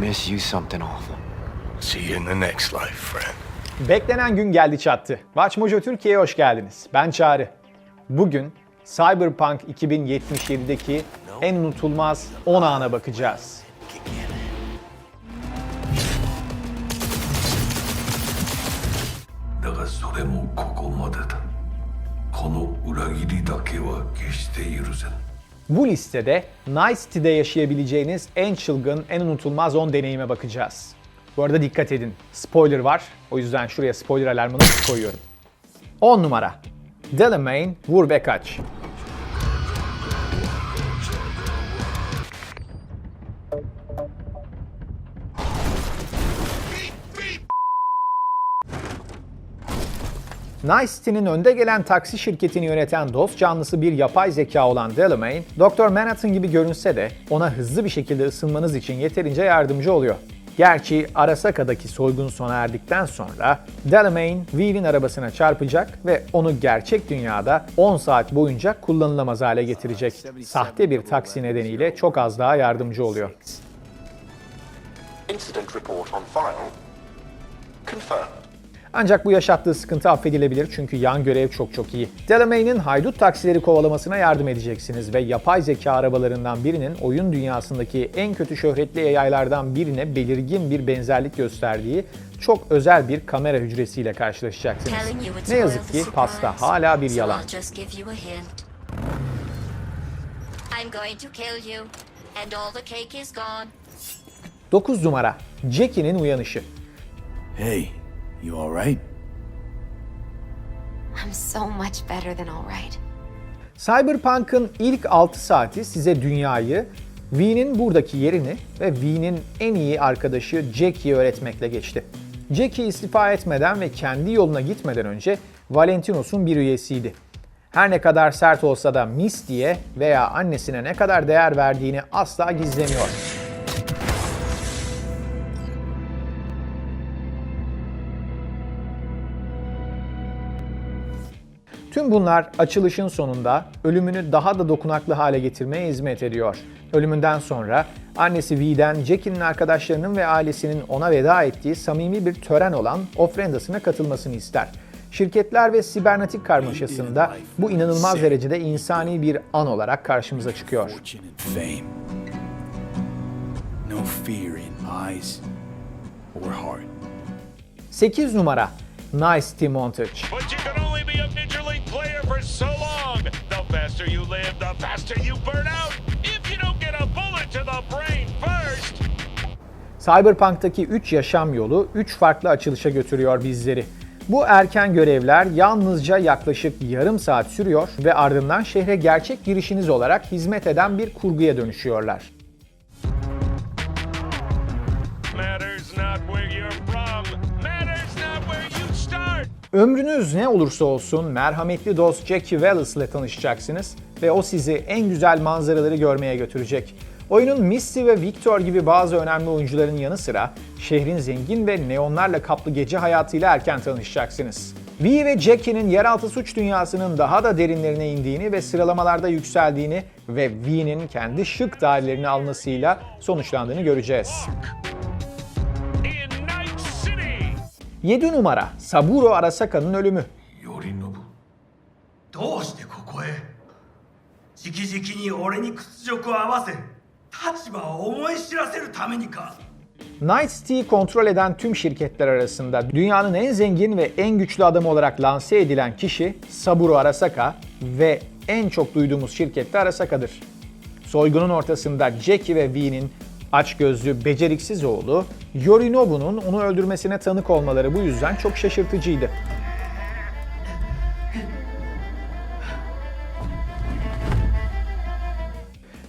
miss you something awful. See you in the next life, friend. Beklenen gün geldi çattı. Watch Mojo Türkiye'ye hoş geldiniz. Ben Çağrı. Bugün Cyberpunk 2077'deki en unutulmaz 10 ana bakacağız. だがそれもここまでだこの裏切りだけは決して許せぬ Bu listede Night City'de yaşayabileceğiniz en çılgın, en unutulmaz 10 deneyime bakacağız. Bu arada dikkat edin. Spoiler var. O yüzden şuraya spoiler alarmını koyuyorum. 10 numara. Delamain Vur ve Kaç. Nice City'nin önde gelen taksi şirketini yöneten dost canlısı bir yapay zeka olan Delamain, Dr. Manhattan gibi görünse de ona hızlı bir şekilde ısınmanız için yeterince yardımcı oluyor. Gerçi Arasaka'daki soygun sona erdikten sonra Delamain, V'nin arabasına çarpacak ve onu gerçek dünyada 10 saat boyunca kullanılamaz hale getirecek. Sahte bir taksi nedeniyle çok az daha yardımcı oluyor. Incident report on file. Confirmed. Ancak bu yaşattığı sıkıntı affedilebilir çünkü yan görev çok çok iyi. Delamain'in haydut taksileri kovalamasına yardım edeceksiniz ve yapay zeka arabalarından birinin oyun dünyasındaki en kötü şöhretli yaylardan birine belirgin bir benzerlik gösterdiği çok özel bir kamera hücresiyle karşılaşacaksınız. Ne yazık ki pasta hala bir yalan. I'm going to kill you, and all the cake is gone. 9 numara Jackie'nin uyanışı. Hey, you alright? I'm so much better than all right. Cyberpunk'ın ilk 6 saati size dünyayı, V'nin buradaki yerini ve V'nin en iyi arkadaşı Jackie'yi öğretmekle geçti. Jackie istifa etmeden ve kendi yoluna gitmeden önce Valentinos'un bir üyesiydi. Her ne kadar sert olsa da Misty'ye veya annesine ne kadar değer verdiğini asla gizlemiyor. Tüm bunlar açılışın sonunda ölümünü daha da dokunaklı hale getirmeye hizmet ediyor. Ölümünden sonra annesi V'den Jackie'nin arkadaşlarının ve ailesinin ona veda ettiği samimi bir tören olan ofrendasına katılmasını ister. Şirketler ve sibernetik karmaşasında bu inanılmaz derecede insani bir an olarak karşımıza çıkıyor. No fear in eyes or heart. 8 numara Nice Team Montage But you can only be a Major League player for so long. The faster you live, the faster you burn out. If you don't get a bullet to the brain first. Cyberpunk'taki 3 yaşam yolu 3 farklı açılışa götürüyor bizleri. Bu erken görevler yalnızca yaklaşık yarım saat sürüyor ve ardından şehre gerçek girişiniz olarak hizmet eden bir kurguya dönüşüyorlar. Ömrünüz ne olursa olsun merhametli dost Jackie Wallace ile tanışacaksınız ve o sizi en güzel manzaraları görmeye götürecek. Oyunun Misty ve Victor gibi bazı önemli oyuncuların yanı sıra şehrin zengin ve neonlarla kaplı gece hayatıyla erken tanışacaksınız. V ve Jackie'nin yeraltı suç dünyasının daha da derinlerine indiğini ve sıralamalarda yükseldiğini ve V'nin kendi şık dairelerini almasıyla sonuçlandığını göreceğiz. 7 numara Saburo Arasaka'nın ölümü. Yorinobu. Doğuşte kokoe. Ziki ziki ni ore ni kutsujoku awase. Tachiba o omoi shiraseru tame ni ka. Night City'yi kontrol eden tüm şirketler arasında dünyanın en zengin ve en güçlü adamı olarak lanse edilen kişi Saburo Arasaka ve en çok duyduğumuz şirkette Arasaka'dır. Soygunun ortasında Jackie ve V'nin açgözlü, beceriksiz oğlu Yorinobu'nun onu öldürmesine tanık olmaları bu yüzden çok şaşırtıcıydı.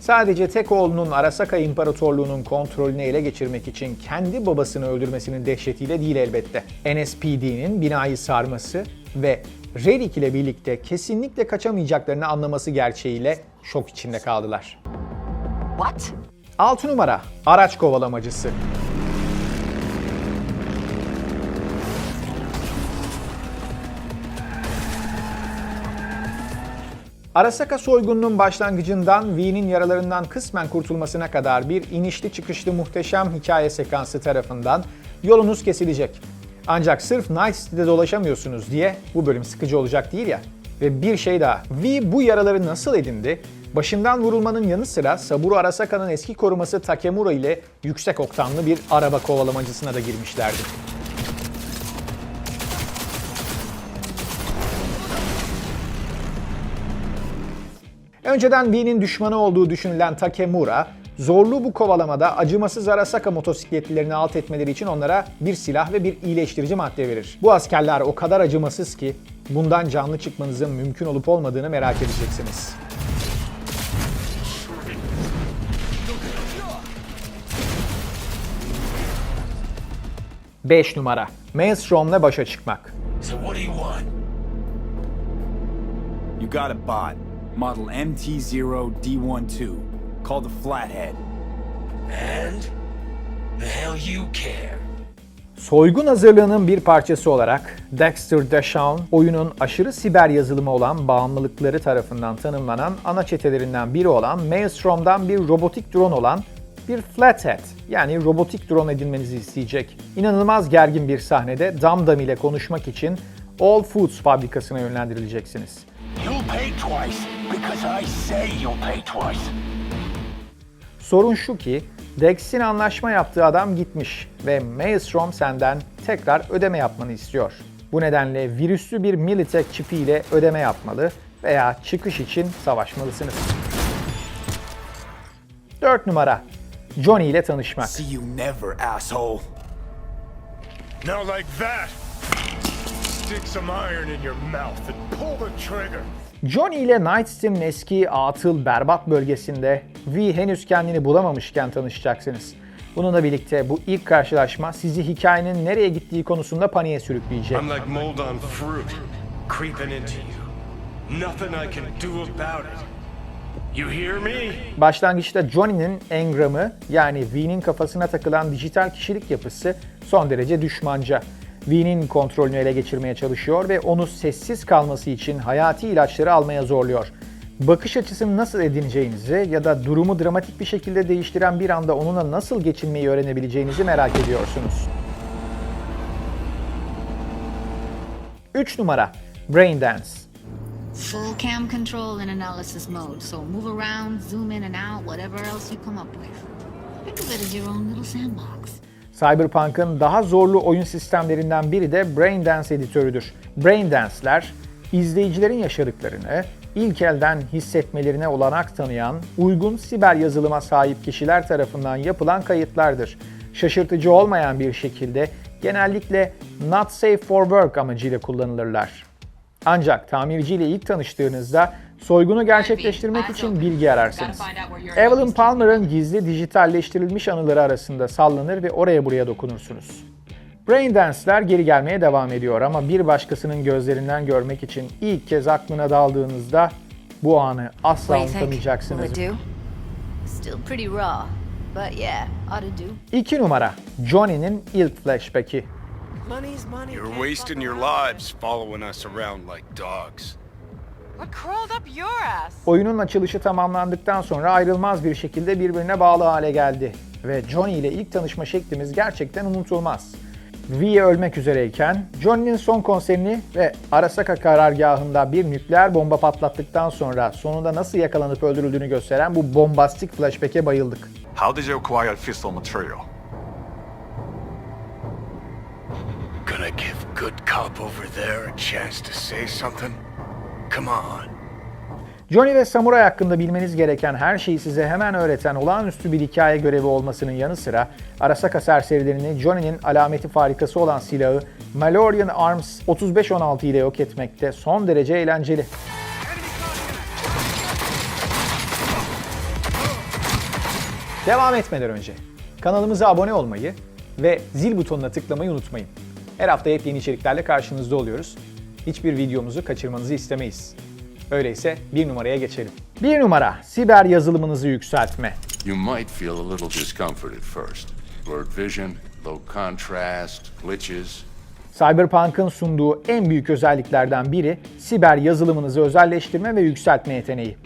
Sadece tek oğlunun Arasaka İmparatorluğu'nun kontrolünü ele geçirmek için kendi babasını öldürmesinin dehşetiyle değil elbette. NSPD'nin binayı sarması ve Relik ile birlikte kesinlikle kaçamayacaklarını anlaması gerçeğiyle şok içinde kaldılar. What? 6 numara araç kovalamacısı. Arasaka soygununun başlangıcından V'nin yaralarından kısmen kurtulmasına kadar bir inişli çıkışlı muhteşem hikaye sekansı tarafından yolunuz kesilecek. Ancak sırf Night City'de dolaşamıyorsunuz diye bu bölüm sıkıcı olacak değil ya. Ve bir şey daha. V bu yaraları nasıl edindi? Başından vurulmanın yanı sıra Saburo Arasaka'nın eski koruması Takemura ile yüksek oktanlı bir araba kovalamacısına da girmişlerdi. Önceden V'nin düşmanı olduğu düşünülen Takemura, zorlu bu kovalamada acımasız Arasaka motosikletlilerini alt etmeleri için onlara bir silah ve bir iyileştirici madde verir. Bu askerler o kadar acımasız ki bundan canlı çıkmanızın mümkün olup olmadığını merak edeceksiniz. Beş numara. Maelstrom'la başa çıkmak. So what do you want? You got a bot. Model MT0D12. Called the Flathead. And the hell you care? Soygun hazırlığının bir parçası olarak Dexter Deshawn, oyunun aşırı siber yazılımı olan bağımlılıkları tarafından tanımlanan ana çetelerinden biri olan Maelstrom'dan bir robotik drone olan bir Flathead yani robotik drone edinmenizi isteyecek. İnanılmaz gergin bir sahnede Damdam ile konuşmak için All Foods fabrikasına yönlendirileceksiniz. You'll pay twice because I say you'll pay twice. Sorun şu ki Dex'in anlaşma yaptığı adam gitmiş ve Maelstrom senden tekrar ödeme yapmanı istiyor. Bu nedenle virüslü bir Militech çipi ile ödeme yapmalı veya çıkış için savaşmalısınız. 4 numara Johnny ile tanışmak. See you never, asshole. Now, like that, stick some iron in your mouth and pull the trigger. Johnny ile Night eski atıl berbat bölgesinde V henüz kendini bulamamışken tanışacaksınız. Bununla birlikte bu ilk karşılaşma sizi hikayenin nereye gittiği konusunda paniğe sürükleyecek. I'm like mold on fruit, creeping into you. Nothing I can do about it. Başlangıçta Johnny'nin engramı yani V'nin kafasına takılan dijital kişilik yapısı son derece düşmanca. V'nin kontrolünü ele geçirmeye çalışıyor ve onu sessiz kalması için hayati ilaçları almaya zorluyor. Bakış açısını nasıl edineceğinizi ya da durumu dramatik bir şekilde değiştiren bir anda onunla nasıl geçinmeyi öğrenebileceğinizi merak ediyorsunuz. 3 numara Brain Dance Full cam control and analysis mode, so move around, zoom in and out, whatever else you come up with. Think of it as your own little sandbox. Cyberpunk'ın daha zorlu oyun sistemlerinden biri de Braindance editörüdür. Braindance'ler, izleyicilerin yaşadıklarını ilk elden hissetmelerine olanak tanıyan, uygun siber yazılıma sahip kişiler tarafından yapılan kayıtlardır. Şaşırtıcı olmayan bir şekilde genellikle not safe for work amacıyla kullanılırlar. Ancak tamirciyle ilk tanıştığınızda soygunu gerçekleştirmek için bilgi ararsınız. Evelyn Palmer'ın gizli dijitalleştirilmiş anıları arasında sallanır ve oraya buraya dokunursunuz. Braindance'ler geri gelmeye devam ediyor ama bir başkasının gözlerinden görmek için ilk kez aklına daldığınızda bu anı asla unutamayacaksınız. it do? Still pretty raw, but yeah, ought to do. 2 numara Johnny'nin ilk flashback'i. You're wasting your lives following us around like dogs. What crawled up your ass? Oyunun açılışı tamamlandıktan sonra ayrılmaz bir şekilde birbirine bağlı hale geldi. Ve Johnny ile ilk tanışma şeklimiz gerçekten unutulmaz. V ölmek üzereyken Johnny'nin son konserini ve Arasaka karargahında bir nükleer bomba patlattıktan sonra sonunda nasıl yakalanıp öldürüldüğünü gösteren bu bombastik flashback'e bayıldık. How did you acquire fissile material? Good cop over there a chance to say something? Come on. Johnny ve Samuray hakkında bilmeniz gereken her şeyi size hemen öğreten olağanüstü bir hikaye görevi olmasının yanı sıra Arasaka serserilerini Johnny'nin alameti farikası olan silahı Malorian Arms 3516 ile yok etmekte son derece eğlenceli. Devam etmeden önce kanalımıza abone olmayı ve zil butonuna tıklamayı unutmayın. Her hafta yepyeni içeriklerle karşınızda oluyoruz. Hiçbir videomuzu kaçırmanızı istemeyiz. Öyleyse bir numaraya geçelim. Bir numara, siber yazılımınızı yükseltme. You might feel a little discomfort at first. Blurred vision, low contrast, glitches. Cyberpunk'ın sunduğu en büyük özelliklerden biri siber yazılımınızı özelleştirme ve yükseltme yeteneği.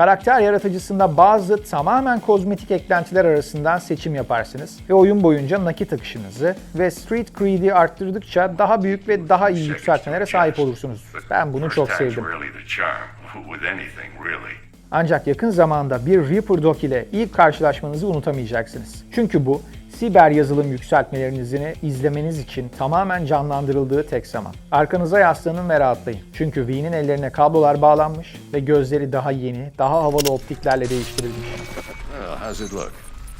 Karakter yaratıcısında bazı tamamen kozmetik eklentiler arasından seçim yaparsınız ve oyun boyunca nakit akışınızı ve street cred'i arttırdıkça daha büyük ve daha iyi yükseltmelere sahip olursunuz. Ben bunu çok sevdim. Ancak yakın zamanda bir Reaper Dock ile ilk karşılaşmanızı unutamayacaksınız. Çünkü bu siber yazılım yükseltmelerinizi izlemeniz için tamamen canlandırıldığı tek zaman. Arkanıza yaslanın ve rahatlayın. Çünkü V'nin ellerine kablolar bağlanmış ve gözleri daha yeni, daha havalı optiklerle değiştirilmiş. how's it look?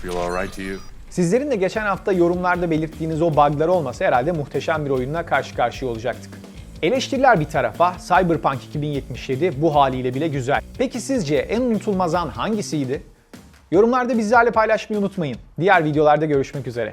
Feel alright to you? Sizlerin de geçen hafta yorumlarda belirttiğiniz o buglar olmasa herhalde muhteşem bir oyunla karşı karşıya olacaktık. Eleştiriler bir tarafa, Cyberpunk 2077 bu haliyle bile güzel. Peki sizce en unutulmaz an hangisiydi? Yorumlarda bizlerle paylaşmayı unutmayın. Diğer videolarda görüşmek üzere.